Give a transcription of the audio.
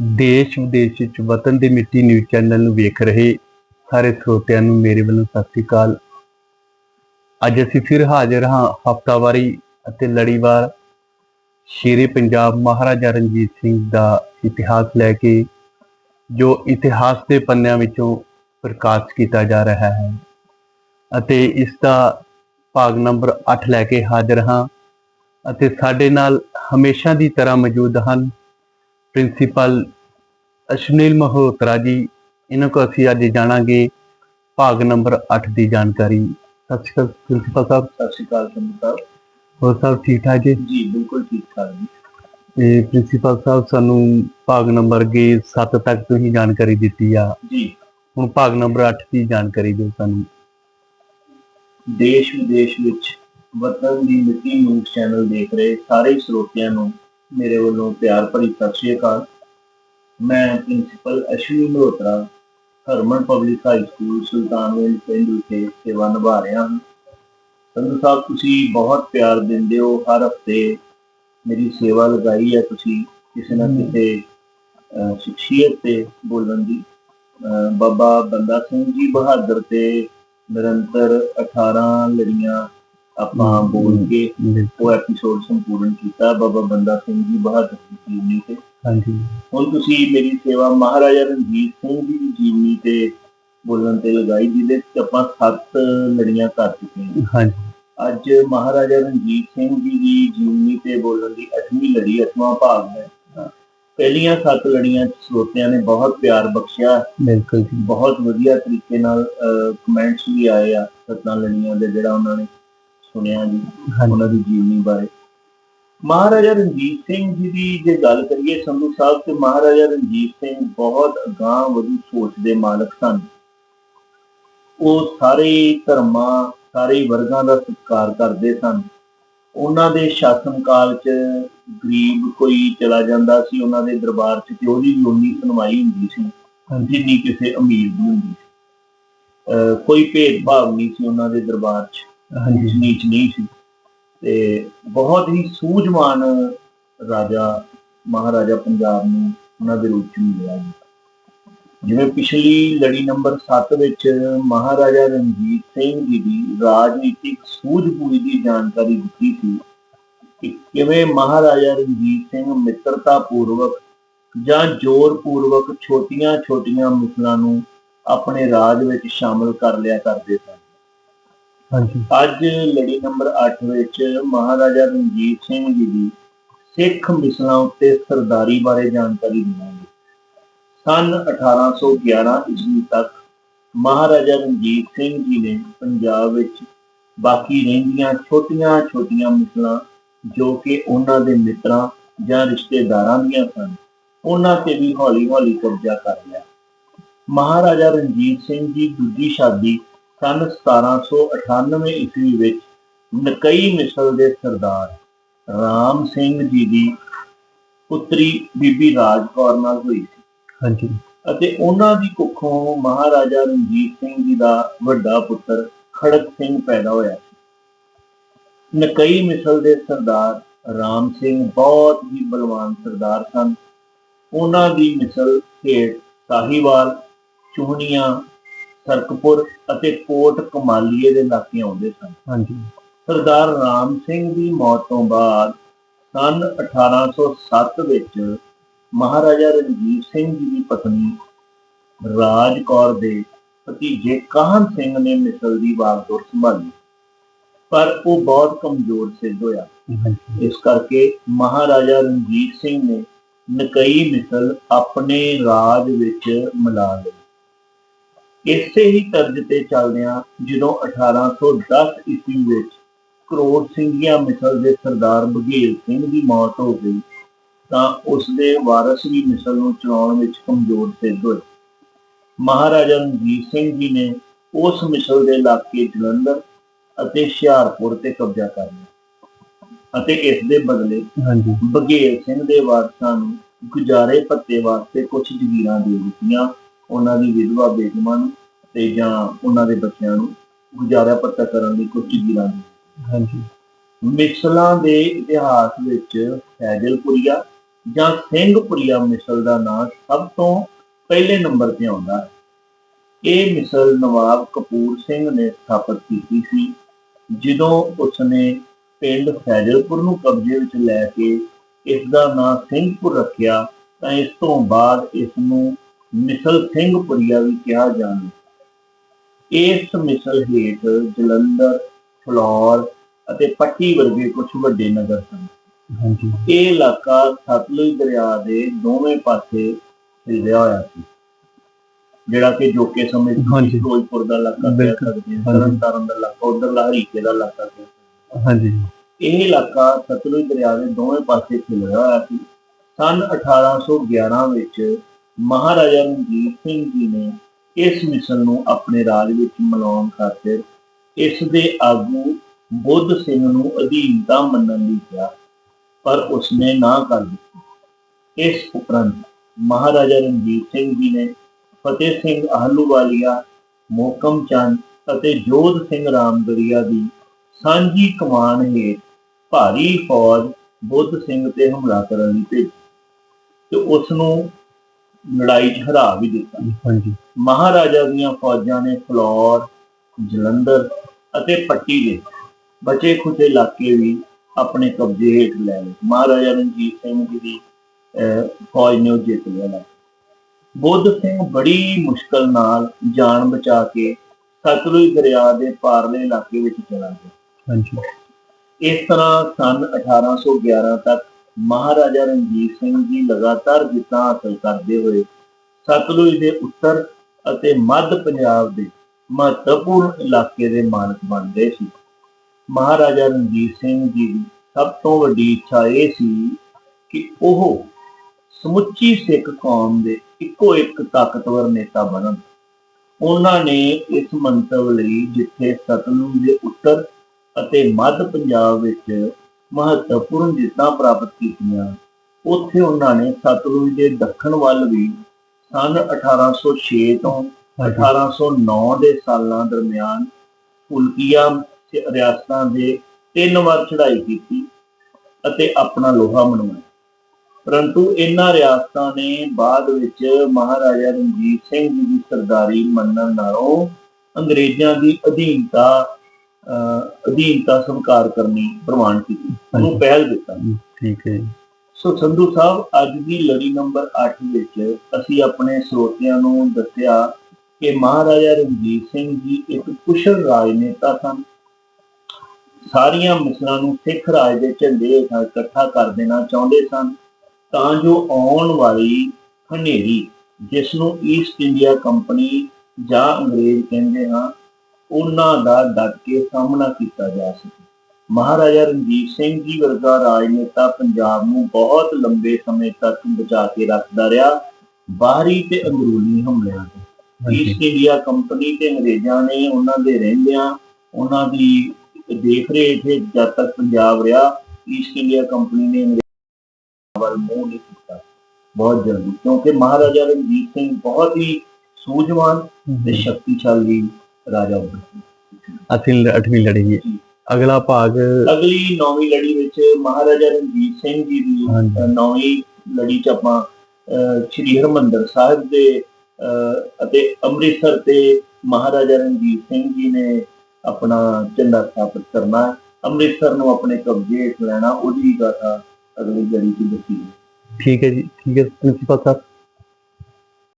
ਦੇਸ਼ ਵਿਦੇਸ਼ ਵਿੱਚ ਵਤਨ ਦੀ ਮਿੱਟੀ ਨਿਊਜ਼ ਚੈਨਲ ਨੂੰ ਵੇਖ ਰਹੇ ਸਾਰੇ ਸਰੋਤਿਆਂ ਨੂੰ ਮੇਰੇ ਵੱਲੋਂ ਸਤਿ ਸ੍ਰੀ ਅਕਾਲ। ਅੱਜ ਅਸੀਂ ਫਿਰ ਹਾਜ਼ਰ ਹਾਂ ਹਫਤਾਵਾਰੀ ਅਤੇ ਲੜੀਵਾਰ ਸ਼ੇਰੇ ਪੰਜਾਬ ਮਹਾਰਾਜਾ ਰਣਜੀਤ ਸਿੰਘ ਦਾ ਇਤਿਹਾਸ ਲੈ ਕੇ, ਜੋ ਇਤਿਹਾਸ ਦੇ ਪੰਨਿਆਂ ਵਿੱਚੋਂ ਪ੍ਰਕਾਸ਼ ਕੀਤਾ ਜਾ ਰਿਹਾ ਹੈ ਅਤੇ ਇਸ ਦਾ ਭਾਗ ਨੰਬਰ 8 ਲੈ ਕੇ ਹਾਜ਼ਰ ਹਾਂ ਅਤੇ ਸਾਡੇ ਨਾਲ ਹਮੇਸ਼ਾ ਦੀ ਤਰ੍ਹਾਂ ਮੌਜੂਦ ਹਨ ਪ੍ਰਿੰਸੀਪਲ ਅਸ਼ਨੀਲ ਮਹੋਤਰਾ ਜੀ ਇਹਨਾਂ ਕੋ ਅਸੀਂ ਅੱਜ ਜਾਣਾਂਗੇ ਭਾਗ ਨੰਬਰ 8 ਦੀ ਜਾਣਕਾਰੀ। ਸਤਿ ਸ਼੍ਰੀ ਅਕਾਲ ਪ੍ਰਿੰਸੀਪਲ ਸਾਹਿਬ। ਸਤਿ ਸ਼੍ਰੀ ਅਕਾਲ ਸਾਹਿਬ। ਹੋਰ ਸਭ ਠੀਕ ਠਾਕ ਜੀ? ਜੀ ਬਿਲਕੁਲ ਠੀਕ ਠਾਕ ਜੀ। ਤੇ ਪ੍ਰਿੰਸੀਪਲ ਸਾਹਿਬ ਸਾਨੂੰ ਭਾਗ ਨੰਬਰ ਗੇ 7 ਤੱਕ ਤੁਸੀਂ ਜਾਣਕਾਰੀ ਦਿੱਤੀ ਆ। ਜੀ। ਹੁਣ ਭਾਗ ਨੰਬਰ 8 ਦੀ ਜਾਣਕਾਰੀ ਦਿਓ ਸਾਨੂੰ। ਦੇਸ਼ ਵਿਦੇਸ਼ ਵਿੱਚ ਵਤਨ ਦੀ ਮਿੱਟੀ ਨਿਊਜ਼ ਚੈਨਲ ਦੇਖ ਰਹੇ ਸਾਰੇ ਸਰੋਤਿਆਂ ਨੂੰ ਮੇਰੇ ਵੱਲੋਂ ਪਿਆਰ ਭਰੀ ਸਤਿ ਸ਼੍ਰੀ ਅਕਾਲ। ਮੈਂ principal Ashwani Malhotra Harman public high school Sultanwind ਪਿੰਡ ਵਿਖੇ ਸੇਵਾ ਨਿਭਾ ਰਿਹਾ ਹਾਂ। ਸੰਧੂ ਸਾਹਿਬ ਤੁਸੀਂ ਬਹੁਤ ਪਿਆਰ ਦਿੰਦੇ ਹੋ ਹਰ ਹਫ਼ਤੇ ਮੇਰੀ ਸੇਵਾ ਲਗਾਈ ਹੈ ਤੁਸੀਂ ਕਿਸੇ ਨਾ ਕਿਸੇ ਸ਼ਖਸੀਅਤ ਤੇ ਬੋਲਣ ਦੀ। ਬਾਬਾ ਬੰਦਾ ਸਿੰਘ ਜੀ ਬਹਾਦਰ ਤੇ ਨਿਰੰਤਰ 18 ਲੜੀਆਂ ਆਪਾਂ ਬੋਲ ਕੇ ਉਹ ਐਪੀਸੋਡ ਸੰਪੂਰਨ ਕੀਤਾ ਬਾਬਾ ਬੰਦਾ ਸਿੰਘ ਜੀ ਬਹਾਦਰ ਦੀ ਜੀਵਨੀ ਤੇ। ਹਾਂਜੀ। ਹੁਣ ਤੁਸੀਂ ਮੇਰੀ ਸੇਵਾ ਮਹਾਰਾਜਾ ਰਣਜੀਤ ਸਿੰਘ ਜੀ ਦੀ ਜੀਵਨੀ ਤੇ ਬੋਲਣ ਤੇ ਲਗਾਈ ਜਿਹਦੇ ਵਿੱਚ ਆਪਾਂ ਸੱਤ ਲੜੀਆਂ ਕਰ ਚੁੱਕੇ ਹਾਂ। ਹਾਂਜੀ। ਅੱਜ ਮਹਾਰਾਜਾ ਰਣਜੀਤ ਸਿੰਘ ਜੀ ਦੀ ਜੀਵਨੀ ਤੇ ਬੋਲਣ ਦੀ 8ਵੀਂ ਲੜੀ 8ਵਾਂ ਭਾਗ ਹੈ। ਪਹਿਲੀਆਂ ਸੱਤ ਲੜੀਆਂ 'ਚ ਸਰੋਤਿਆਂ ਨੇ ਬਹੁਤ ਪਿਆਰ ਬਖਸ਼ਿਆ। ਬਿਲਕੁਲ ਜੀ। ਬਹੁਤ ਵਧੀਆ ਤਰੀਕੇ ਨਾਲ ਕਮੈਂਟਸ ਵੀ ਆਏ ਆ ਸੱਤਾਂ ਲੜੀਆਂ ਦੇ ਜਿਹੜਾ ਉਹਨਾਂ ਨੇ ਸੁਣਿਆ ਜੀ ਉਹਨਾਂ ਦੀ ਜੀਵਨੀ ਬਾਰੇ। ਮਹਾਰਾਜਾ ਰਣਜੀਤ ਸਿੰਘ ਜੀ ਦੀ ਜੇ ਗੱਲ ਕਰੀਏ ਸੰਧੂ ਸਾਹਿਬ ਤੇ ਮਹਾਰਾਜਾ ਰਣਜੀਤ ਸਿੰਘ ਬਹੁਤ ਅਗਾਂਹ ਵਧੂ ਸੋਚ ਦੇ ਮਾਲਕ ਸਨ। ਉਹ ਸਾਰੇ ਧਰਮਾਂ ਸਾਰੇ ਵਰਗਾਂ ਦਾ ਸਤਿਕਾਰ ਕਰਦੇ ਸਨ। ਉਹਨਾਂ ਦੇ ਸ਼ਾਸਨ ਕਾਲ 'ਚ ਗਰੀਬ ਕੋਈ ਚਲਾ ਜਾਂਦਾ ਸੀ ਉਹਨਾਂ ਦੇ ਦਰਬਾਰ 'ਚ ਤੇ ਉਹਦੀ ਵੀ ਉਨੀ ਸੁਣਵਾਈ ਹੁੰਦੀ ਸੀ ਜਿੰਨੀ ਕਿਸੇ ਅਮੀਰ ਦੀ ਹੁੰਦੀ ਸੀ। ਕੋਈ ਭੇਦਭਾਵ ਨਹੀਂ ਸੀ ਉਹਨਾਂ ਦੇ ਦਰਬਾਰ 'ਚ ਹਾਂਜੀ। ਨੀਚ ਨਹੀਂ ਸੀ। ਤੇ ਬਹੁਤ ਹੀ ਸੂਝਵਾਨ ਰਾਜਾ, ਮਹਾਰਾਜਾ ਪੰਜਾਬ ਨੂੰ ਉਹਨਾਂ ਦੇ ਰੂਪ ਚ ਮਿਲਿਆ ਜਿਵੇਂ ਪਿਛਲੀ ਲੜੀ ਨੰਬਰ 7 ਵਿੱਚ ਮਹਾਰਾਜਾ ਰਣਜੀਤ ਸਿੰਘ ਜੀ ਦੀ ਰਾਜਨੀਤਿਕ ਸੂਝ-ਬੂਝ ਦੀ ਜਾਣਕਾਰੀ ਦਿੱਤੀ ਸੀ ਕਿ ਕਿਵੇਂ ਮਹਾਰਾਜਾ ਰਣਜੀਤ ਸਿੰਘ ਮਿੱਤਰਤਾ ਪੂਰਵਕ ਜਾਂ ਜ਼ੋਰ ਪੂਰਵਕ ਛੋਟੀਆਂ-ਛੋਟੀਆਂ ਮਿਸਲਾਂ ਨੂੰ ਆਪਣੇ ਰਾਜ ਵਿੱਚ ਸ਼ਾਮਲ ਕਰ ਲਿਆ ਕਰਦੇ ਸਨ। ਹਾਂਜੀ। ਅੱਜ ਲੜੀ ਨੰਬਰ 8 ਵਿੱਚ ਮਹਾਰਾਜਾ ਰਣਜੀਤ ਸਿੰਘ ਜੀ ਦੀ ਸਿੱਖ ਮਿਸਲਾਂ ਉੱਤੇ ਸਰਦਾਰੀ ਬਾਰੇ ਜਾਣਕਾਰੀ ਦਿਵਾਂਗੇ। ਸਨ 1811 ਈਸਵੀ ਤੱਕ ਮਹਾਰਾਜਾ ਰਣਜੀਤ ਸਿੰਘ ਜੀ ਨੇ ਪੰਜਾਬ ਵਿੱਚ ਬਾਕੀ ਰਹਿੰਦੀਆਂ ਛੋਟੀਆਂ-ਛੋਟੀਆਂ ਮਿਸਲਾਂ ਜੋ ਕਿ ਉਹਨਾਂ ਦੇ ਮਿੱਤਰਾਂ ਜਾਂ ਰਿਸ਼ਤੇਦਾਰਾਂ ਦੀਆਂ ਸਨ, ਉਹਨਾਂ ਤੇ ਵੀ ਹੌਲੀ-ਹੌਲੀ ਕਬਜ਼ਾ ਕਰ ਲਿਆ। ਮਹਾਰਾਜਾ ਰਣਜੀਤ ਸਿੰਘ ਦੀ ਦੂਜੀ ਸ਼ਾਦੀ ਸਨ 1798 ਈਸਵੀ ਵਿੱਚ ਨਕਈ ਮਿਸਲ ਦੇ ਸਰਦਾਰ ਰਾਮ ਸਿੰਘ ਜੀ ਦੀ ਪੁੱਤਰੀ ਬੀਬੀ ਰਾਜ ਕੌਰ ਨਾਲ ਹੋਈ ਸੀ। ਹਾਂਜੀ। ਅਤੇ ਉਹਨਾਂ ਦੀ ਕੁੱਖੋਂ ਮਹਾਰਾਜਾ ਰਣਜੀਤ ਸਿੰਘ ਜੀ ਦਾ ਵੱਡਾ ਪੁੱਤਰ ਖੜਕ ਸਿੰਘ ਪੈਦਾ ਹੋਇਆ ਸੀ। ਨਕਈ ਮਿਸਲ ਦੇ ਸਰਦਾਰ ਰਾਮ ਸਿੰਘ ਬਹੁਤ ਹੀ ਬਲਵਾਨ ਸਰਦਾਰ ਸਨ। ਉਹਨਾਂ ਦੀ ਮਿਸਲ ਖੇਡ ਸਾਹੀਵਾਲ ਚੂਹਣੀਆਂ ਸਰਕਪੁਰ ਅਤੇ ਕੋਟ ਕਮਾਲੀਏ ਦੇ ਇਲਾਕੇ ਆਉਂਦੇ ਸਨ। ਹਾਂਜੀ। ਸਰਦਾਰ ਰਾਮ ਸਿੰਘ ਦੀ ਮੌਤ ਤੋਂ ਬਾਅਦ ਸਨ 1807 ਵਿੱਚ ਮਹਾਰਾਜਾ ਰਣਜੀਤ ਸਿੰਘ ਜੀ ਦੀ ਪਤਨੀ ਰਾਜ ਕੌਰ ਦੇ ਭਤੀਜੇ ਕਾਹਨ ਸਿੰਘ ਨੇ ਮਿਸਲ ਦੀ ਵਾਗਡੋਰ ਸੰਭਾਲੀ। ਪਰ ਉਹ ਬਹੁਤ ਕਮਜ਼ੋਰ ਸਿੱਧ ਹੋਇਆ। ਇਸ ਕਰਕੇ ਮਹਾਰਾਜਾ ਰਣਜੀਤ ਸਿੰਘ ਨੇ ਨਕਈ ਮਿਸਲ ਆਪਣੇ ਰਾਜ ਵਿੱਚ ਮਿਲਾ ਲਈ ਇਸੇ ਹੀ ਤਰਜ਼ ਤੇ ਚੱਲਦਿਆਂ ਜਦੋਂ 1810 ਈਸਵੀ ਵਿੱਚ ਕਰੋੜ ਸਿੰਘੀਆ ਮਿਸਲ ਦੇ ਸਰਦਾਰ ਬਘੇਲ ਸਿੰਘ ਦੀ ਮੌਤ ਹੋ ਗਈ ਤਾਂ ਉਸ ਦੇ ਵਾਰਸ ਵੀ ਮਿਸਲ ਨੂੰ ਚਲਾਉਣ ਵਿੱਚ ਕਮਜ਼ੋਰ ਸਿੱਧ ਹੋਏ ਮਹਾਰਾਜਾ ਰਣਜੀਤ ਸਿੰਘ ਜੀ ਨੇ ਉਸ ਮਿਸਲ ਦੇ ਇਲਾਕੇ ਜਲੰਧਰ ਅਤੇ ਹੁਸ਼ਿਆਰਪੁਰ ਤੇ ਕਬਜ਼ਾ ਕਰ ਲਿਆ ਅਤੇ ਇਸ ਦੇ ਬਦਲੇ ਹਾਂਜੀ। ਬਘੇਲ ਸਿੰਘ ਦੇ ਵਾਰਸਾਂ ਨੂੰ ਗੁਜ਼ਾਰੇ ਭੱਤੇ ਵਾਸਤੇ ਕੁਝ ਜ਼ਮੀਰਾਂ ਦੇ ਦਿੱਤੀਆਂ ਉਹਨਾਂ ਦੀ ਵਿਧਵਾ ਬੇਗਮਾਂ ਨੂੰ ਤੇ ਜਾਂ ਉਹਨਾਂ ਦੇ ਬੱਚਿਆਂ ਨੂੰ ਗੁਜ਼ਾਰਾ ਭੱਤਾ ਕਰਨ ਲਈ ਕੁਝ ਜ਼ਮੀਰਾਂ ਦੇ ਹਾਂਜੀ। ਮਿਸਲਾਂ ਦੇ ਇਤਿਹਾਸ ਵਿੱਚ ਫੈਜ਼ਲਪੁਰੀਆ ਜਾਂ ਸਿੰਘਪੁਰੀਆ ਮਿਸਲ ਦਾ ਨਾਂ ਸਭ ਤੋਂ ਪਹਿਲੇ ਨੰਬਰ ਤੇ ਆਉਂਦਾ ਹੈ। ਇਹ ਮਿਸਲ ਨਵਾਬ ਕਪੂਰ ਸਿੰਘ ਨੇ ਸਥਾਪਿਤ ਕੀਤੀ ਸੀ ਜਦੋਂ ਉਸਨੇ ਪਿੰਡ ਫੈਜ਼ਲਪੁਰ ਨੂੰ ਕਬਜ਼ੇ ਵਿੱਚ ਲੈ ਕੇ ਇਸ ਦਾ ਨਾਂ ਸਿੰਘਪੁਰ ਰੱਖਿਆ ਤਾਂ ਇਸ ਤੋਂ ਬਾਅਦ ਇਸ ਨੂੰ ਮਿਸਲ ਸਿੰਘਪੁਰੀਆ ਵੀ ਕਿਹਾ ਲੱਗਾ ਇਸ ਮਿਸਲ ਹੇਠ ਜਲੰਧਰ ਫਲੌਰ ਅਤੇ ਪੱਟੀ ਵਰਗੇ ਕੁਝ ਵੱਡੇ ਨਗਰ ਸਨ ਹਾਂਜੀ ਇਹ ਇਲਾਕਾ ਸਤਲੁਜ ਦਰਿਆ ਦੇ ਦੋਵੇਂ ਪਾਸੇ ਫੈਲਿਆ ਹੋਇਆ ਸੀ ਜਿਹੜਾ ਕਿ ਜੋਕੇ ਸਮੇਂ। ਫਿਰੋਜ਼ਪੁਰ ਦਾ ਇਲਾਕਾ ਕਹਿ ਬਿਲਕੁਲ। ਸਕਦੇ ਹਾਂ। ਤਰਨਤਾਰਨ ਦਾ ਇਲਾਕਾ ਉਧਰ ਹਰੀਕੇ ਦਾ ਇਲਾਕਾ ਕਹਿ ਹਾਂ। ਹਾਂਜੀ ਇਹ ਇਲਾਕਾ ਸਤਲੁਜ ਦਰਿਆ ਦੇ ਦੋਵੇਂ ਪਾਸੇ ਫੈਲਿਆ ਹੋਇਆ ਸੀ ਸਨ 1811 ਵਿੱਚ ਮਹਾਰਾਜਾ ਰਣਜੀਤ ਸਿੰਘ ਜੀ ਨੇ ਇਸ ਮਿਸ਼ਨ ਨੂੰ ਆਪਣੇ ਰਾਜ ਵਿੱਚ ਮਿਲਾਉਣ ਖਾਤਰ ਇਸ ਦੇ ਆਗੂ ਬੁੱਧ ਸਿੰਘ ਨੂੰ ਅਧੀਨਤਾ ਮੰਨਣ ਲਈ ਕਿਹਾ, ਪਰ ਉਸਨੇ ਨਾ ਕਰ ਦਿੱਤੀ। ਇਸ ਉਪਰੰਤ ਮਹਾਰਾਜਾ ਰਣਜੀਤ ਸਿੰਘ ਜੀ ਨੇ ਫਤਿਹ ਸਿੰਘ ਆਹਲੂਵਾਲੀਆ, ਮੋਕਮ ਚੰਦ ਅਤੇ ਜੋਧ ਸਿੰਘ ਰਾਮਦਰੀਆ ਦੀ ਸਾਂਝੀ ਕਮਾਨ ਹੇਠ ਭਾਰੀ ਫੌਜ ਬੁੱਧ ਸਿੰਘ ਤੇ ਹਮਲਾ ਕਰਨ ਲਈ ਭੇਜੀ ਤੇ ਉਸ ਨੂੰ ਲੜਾਈ 'ਚ ਹਰਾ ਵੀ ਦਿੱਤਾ। ਹਾਂਜੀ। ਮਹਾਰਾਜਾ ਦੀਆਂ ਫੌਜਾਂ ਨੇ ਫਲੌਰ ਜਲੰਧਰ ਅਤੇ ਪੱਟੀ ਦੇ ਬਚੇ ਖੁਚੇ ਇਲਾਕੇ ਵੀ ਆਪਣੇ ਕਬਜ਼ੇ ਹੇਠ ਲੈ ਲਏ। ਮਹਾਰਾਜਾ ਰਣਜੀਤ ਸਿੰਘ ਜੀ ਦੀ ਫੌਜ ਨੇ ਉਹ ਜਿੱਤ ਲਿਆ। ਬੁੱਧ ਸਿੰਘ ਬੜੀ ਮੁਸ਼ਕਲ ਨਾਲ ਜਾਨ ਬਚਾ ਕੇ ਸਤਲੁਜ ਦਰਿਆ ਦੇ ਪਾਰਲੇ ਇਲਾਕੇ ਵਿੱਚ ਚਲਾ ਗਿਆ। ਹਾਂਜੀ। ਇਸ ਤਰ੍ਹਾਂ ਸਨ 1811 ਤੱਕ ਮਹਾਰਾਜਾ ਰਣਜੀਤ ਸਿੰਘ ਜੀ ਲਗਾਤਾਰ ਜਿੱਤਾਂ ਹਾਸਲ ਕਰਦੇ ਹੋਏ ਸਤਲੁਜ ਦੇ ਉੱਤਰ ਅਤੇ ਮੱਧ ਪੰਜਾਬ ਦੇ ਮਹੱਤਵਪੂਰਨ ਇਲਾਕੇ ਦੇ ਮਾਲਕ ਬਣ ਗਏ ਸੀ। ਮਹਾਰਾਜਾ ਰਣਜੀਤ ਸਿੰਘ ਜੀ ਦੀ ਸਭ ਤੋਂ ਵੱਡੀ ਇੱਛਾ ਇਹ ਸੀ ਕਿ ਉਹ ਸਮੁੱਚੀ ਸਿੱਖ ਕੌਮ ਦੇ ਇੱਕੋ ਇੱਕ ਤਾਕਤਵਰ ਨੇਤਾ ਬਣਨ। ਉਹਨਾਂ ਨੇ ਇਸ ਮੰਤਵ ਲਈ ਜਿੱਥੇ ਸਤਲੁਜ ਦੇ ਉੱਤਰ ਅਤੇ ਮੱਧ ਪੰਜਾਬ ਵਿੱਚ ਮਹੱਤਵਪੂਰਨ ਜਿੱਤਾਂ ਪ੍ਰਾਪਤ ਕੀਤੀਆਂ। ਉੱਥੇ ਉਹਨਾਂ ਨੇ ਸਤਲੁਜ ਦੇ ਦੱਖਣ ਵੱਲ ਵੀ ਸਨ 1806 ਤੋਂ 1809 ਦੇ ਸਾਲਾਂ ਦਰਮਿਆਨ ਫੁਲਕੀਆ ਰਿਆਸਤਾਂ ਦੇ ਤਿੰਨ ਵਾਰ ਚੜ੍ਹਾਈ ਕੀਤੀ ਅਤੇ ਆਪਣਾ ਲੋਹਾ ਮਨਵਾਇਆ। ਪਰੰਤੂ ਇਹਨਾਂ ਰਿਆਸਤਾਂ ਨੇ ਬਾਅਦ ਵਿੱਚ ਮਹਾਰਾਜਾ ਰਣਜੀਤ ਸਿੰਘ ਜੀ ਦੀ ਸਰਦਾਰੀ ਮੰਨਣ ਨਾਲੋਂ ਅੰਗਰੇਜ਼ਾਂ ਦੀ ਅਧੀਨਤਾ ਅਧੀਨਤਾ ਸਵੀਕਾਰ ਕਰਨੀ ਪ੍ਰਵਾਨ ਕੀਤੀ। ਉਹਨੂੰ ਪਹਿਲ ਦਿੱਤਾ। ਠੀਕ ਹੈ। ਸੋ ਸੰਧੂ ਸਾਹਿਬ ਅੱਜ ਦੀ ਲੜੀ ਨੰਬਰ 8 ਵਿੱਚ ਅਸੀਂ ਆਪਣੇ ਸਰੋਤਿਆਂ ਨੂੰ ਦੱਸਿਆ ਕਿ ਮਹਾਰਾਜਾ ਰਣਜੀਤ ਸਿੰਘ ਜੀ ਇੱਕ ਕੁਸ਼ਲ ਰਾਜਨੇਤਾ ਸਨ। ਸਾਰੀਆਂ ਮਿਸਲਾਂ ਨੂੰ ਸਿੱਖ ਰਾਜ ਦੇ ਝੰਡੇ ਹੇਠਾਂ ਇਕੱਠਾ ਕਰ ਦੇਣਾ ਚਾਹੁੰਦੇ ਸਨ। ਤਾਂ ਜੋ ਆਉਣ ਵਾਲੀ ਹਨੇਰੀ ਜਿਸ ਨੂੰ ਈਸਟ ਇੰਡੀਆ ਕੰਪਨੀ ਜਾਂ ਅੰਗਰੇਜ਼ ਕਹਿੰਦੇ ਹਾਂ ਉਹਨਾਂ ਦਾ ਡਟ ਕੇ ਸਾਹਮਣਾ ਕੀਤਾ ਜਾ ਸਕੇ। ਮਹਾਰਾਜਾ ਰਣਜੀਤ ਸਿੰਘ ਜੀ ਵਰਗਾ ਰਾਜਨੇਤਾ ਪੰਜਾਬ ਨੂੰ ਬਹੁਤ ਲੰਬੇ ਸਮੇਂ ਤੱਕ ਬਚਾ ਕੇ ਰੱਖਦਾ ਰਿਹਾ। ਬਾਹਰੀ ਤੇ ਅੰਦਰੂਨੀ ਹਮਲਿਆਂ ਤੋਂ। ਈਸਟ ਇੰਡੀਆ ਕੰਪਨੀ ਤੇ ਅੰਗਰੇਜ਼ਾਂ ਨੇ ਉਹਨਾਂ ਦੇ ਰਹਿੰਦਿਆਂ ਉਹਨਾਂ ਦੀ ਦੇਖ ਰੇਖ ਹੇਠ ਜਦ ਤੱਕ ਪੰਜਾਬ ਰਿਹਾ ਈਸਟ ਇੰਡੀਆ ਕੰਪਨੀ ਨੇ ਅੰਗਰੇਜ਼ਾਂ ਵੱਲ ਮੂੰਹ ਨਹੀਂ ਕੀਤਾ। ਬਹੁਤ ਜਲਦੀ। ਕਿਉਂਕਿ ਮਹਾਰਾਜਾ ਰਣਜੀਤ ਸਿੰਘ ਬਹੁਤ ਹੀ ਸੂਝਵਾਨ ਤੇ ਸ਼ਕਤੀਸ਼ਾਲੀ ਰਾਜਾ ਸੀ ਅਸੀਂ ਅੱਠਵੀਂ ਲੜੀ ਹੈ ਅਗਲਾ ਭਾਗ ਅਗਲੀ ਨੌਵੀਂ ਲੜੀ ਵਿੱਚ ਮਹਾਰਾਜਾ ਰਣਜੀਤ ਸਿੰਘ ਜੀ ਦੀ ਨੌਵੀਂ ਲੜੀ ਚ ਆਪਾਂ ਸ਼੍ਰੀ ਹਰਮੰਦਰ ਸਾਹਿਬ ਦੇ ਅਤੇ ਅੰਮ੍ਰਿਤਸਰ ਤੇ ਮਹਾਰਾਜਾ ਰਣਜੀਤ ਸਿੰਘ ਜੀ ਨੇ ਆਪਣਾ ਝੰਡਾ ਸਥਾਪਿਤ ਕਰਨਾ। ਅੰਮ੍ਰਿਤਸਰ ਨੂੰ ਆਪਣੇ ਕਬਜ਼ੇ ਲੈਣਾ ਉਹਦੀ ਗਾਥਾ ਅਗਲੀ ਲੜੀ ਚ ਦੱਸੀ। ਠੀਕ ਹੈ ਜੀ ਠੀਕ ਹੈ ਪ੍ਰਿੰਸੀਪਲ ਸਾਹਿਬ